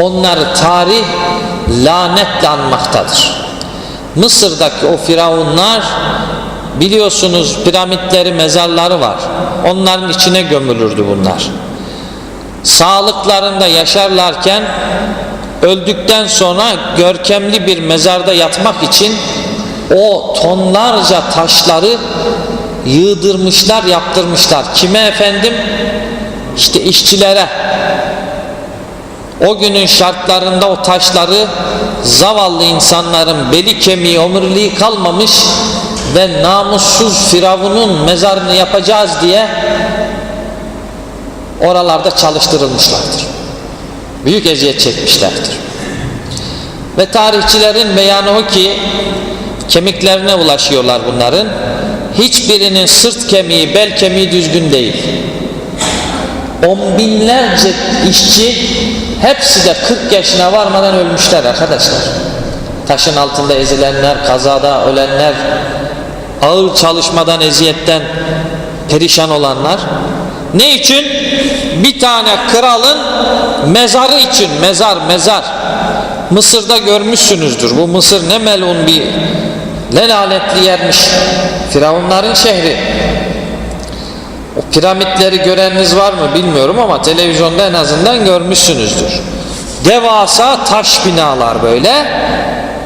onları tarih lanetle anmaktadır. Mısır'daki o firavunlar biliyorsunuz piramitleri, mezarları var. Onların içine gömülürdü bunlar. Sağlıklarında yaşarlarken öldükten sonra görkemli bir mezarda yatmak için o tonlarca taşları yığdırmışlar, yaptırmışlar. Kime efendim? İşte işçilere. O günün şartlarında o taşları zavallı insanların beli kemiği, omuriliği kalmamış ve namussuz Firavun'un mezarını yapacağız diye oralarda çalıştırılmışlardır. Büyük eziyet çekmişlerdir. Ve tarihçilerin beyanı o ki kemiklerine ulaşıyorlar bunların. Hiçbirinin sırt kemiği, bel kemiği düzgün değil. On binlerce işçi hepsi de 40 yaşına varmadan ölmüşler arkadaşlar. Taşın altında ezilenler, kazada ölenler, ağır çalışmadan, eziyetten perişan olanlar. Ne için? Bir tane kralın mezarı için, mezar, mezar. Mısır'da görmüşsünüzdür. Bu Mısır ne melun bir, ne lanetli yermiş. Firavunların şehri. O piramitleri göreniniz var mı bilmiyorum ama televizyonda en azından görmüşsünüzdür. Devasa taş binalar böyle.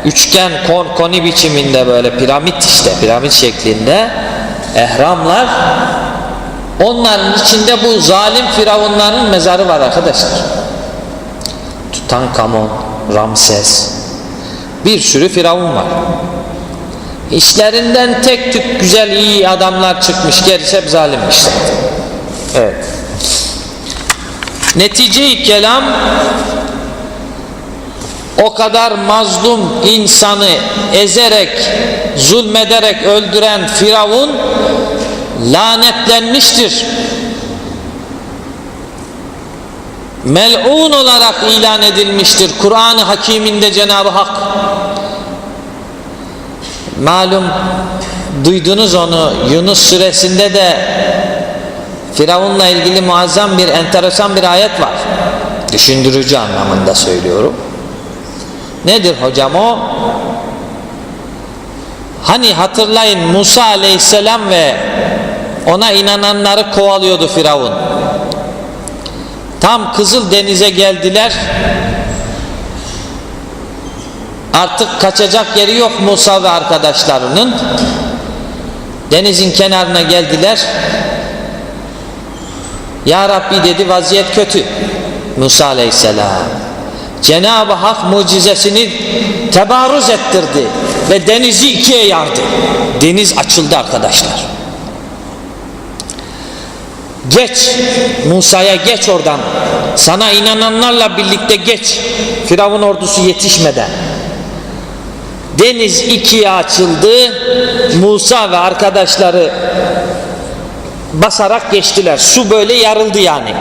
Üçgen, kon, koni biçiminde böyle piramit işte, piramit şeklinde. Ehramlar. Onların içinde bu zalim firavunların mezarı var arkadaşlar. Tutankamon, Ramses. Bir sürü firavun var. İşlerinden tek tük güzel iyi adamlar çıkmış. Gerisi hep zalimmiş zaten. Evet. Netice-i kelam o kadar mazlum insanı ezerek, zulmederek öldüren Firavun lanetlenmiştir. Mel'un olarak ilan edilmiştir. Kur'an-ı Hakiminde Cenab-ı Hak malum duydunuz onu Yunus suresinde de Firavun'la ilgili muazzam bir enteresan bir ayet var. Düşündürücü anlamında söylüyorum. Nedir hocam o? Hani hatırlayın Musa aleyhisselam ve ona inananları kovalıyordu Firavun. Tam Kızıl Deniz'e geldiler. Artık kaçacak yeri yok Musa ve arkadaşlarının. Denizin kenarına geldiler. Ya Rabbi dedi vaziyet kötü. Musa aleyhisselam. Cenab-ı Hak mucizesini tebarüz ettirdi ve denizi ikiye yardı. Deniz açıldı arkadaşlar. Geç Musa'ya geç oradan. Sana inananlarla birlikte geç. Firavun ordusu yetişmeden. Deniz ikiye açıldı. Musa ve arkadaşları basarak geçtiler. Su böyle yarıldı yani.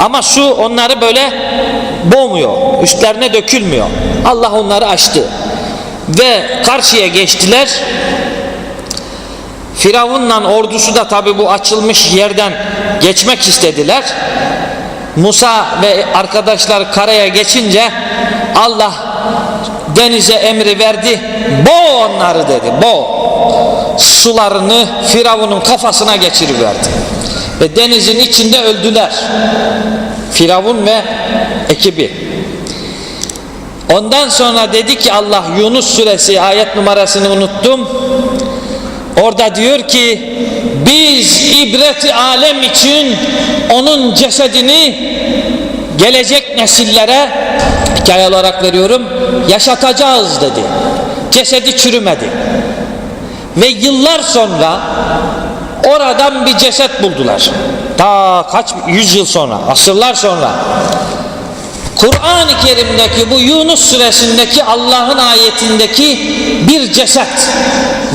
Ama su onları böyle boğmuyor. Üstlerine dökülmüyor. Allah onları açtı. Ve karşıya geçtiler. Firavun'la ordusu da tabi bu açılmış yerden geçmek istediler. Musa ve arkadaşlar karaya geçince Allah denize emri verdi. Boğ onları dedi. Boğ. Sularını Firavun'un kafasına geçiriverdi. Ve denizin içinde öldüler. Firavun ve ekibi. Ondan sonra dedi ki Allah Yunus suresi ayet numarasını unuttum. Orada diyor ki biz ibreti alem için onun cesedini gelecek nesillere hikaye olarak veriyorum yaşatacağız dedi. Cesedi çürümedi. Ve yıllar sonra oradan bir ceset buldular. Ta kaç yüz yıl sonra, asırlar sonra. Kur'an-ı Kerim'deki bu Yunus suresindeki Allah'ın ayetindeki bir ceset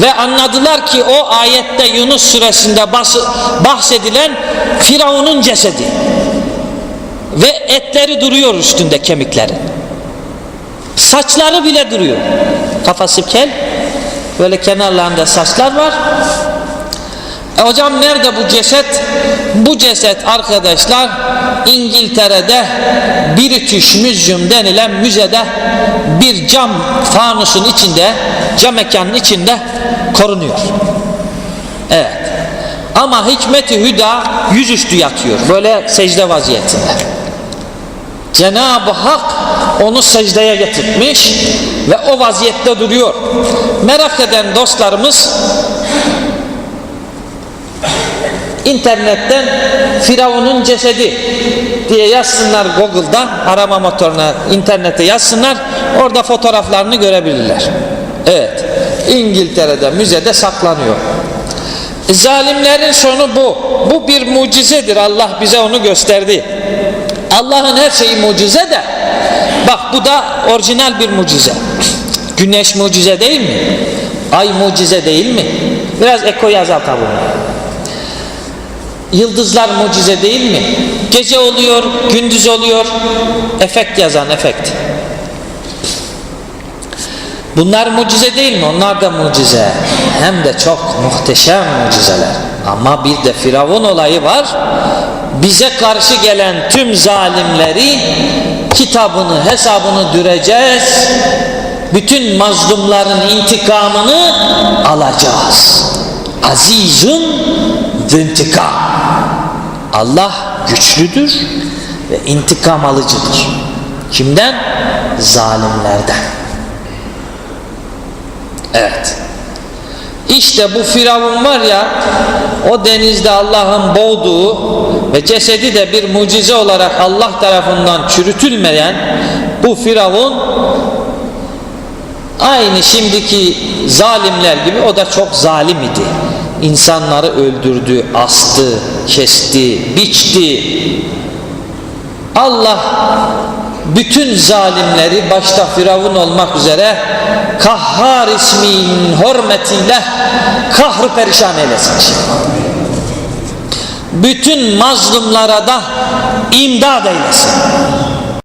ve anladılar ki o ayette Yunus suresinde bahsedilen Firavun'un cesedi ve etleri duruyor üstünde kemikleri saçları bile duruyor kafası kel böyle kenarlarında saçlar var E hocam nerede bu ceset? Bu ceset arkadaşlar İngiltere'de British Museum denilen müzede bir cam fanusun içinde, cam mekanın içinde korunuyor. Evet. Ama hikmeti hüda yüzüstü yatıyor. Böyle secde vaziyetinde. Cenab-ı Hak onu secdeye getirmiş ve o vaziyette duruyor. Merak eden dostlarımız internetten Firavun'un cesedi diye yazsınlar Google'da arama motoruna internete yazsınlar orada fotoğraflarını görebilirler. Evet İngiltere'de müzede saklanıyor. Zalimlerin sonu bu. Bu bir mucizedir. Allah bize onu gösterdi. Allah'ın her şeyi mucize de bak bu da orijinal bir mucize. Güneş mucize değil mi? Ay mucize değil mi? Biraz eko yazalım bunu. Yıldızlar mucize değil mi? Gece oluyor, gündüz oluyor. Efekt yazan efekt. Bunlar mucize değil mi? Onlar da mucize. Hem de çok muhteşem mucizeler. Ama bir de Firavun olayı var. Bize karşı gelen tüm zalimleri kitabını, hesabını düreceğiz. Bütün mazlumların intikamını alacağız. Azizun intikam. Allah güçlüdür ve intikam alıcıdır. Kimden? Zalimlerden. Evet. İşte bu Firavun var ya o denizde Allah'ın boğduğu ve cesedi de bir mucize olarak Allah tarafından çürütülmeyen bu Firavun aynı şimdiki zalimler gibi o da çok zalim idi. İnsanları öldürdü, astı, kesti, biçti. Allah bütün zalimleri başta Firavun olmak üzere Kahhar isminin hürmetiyle kahrı perişan eylesin. Bütün mazlumlara da imdad eylesin.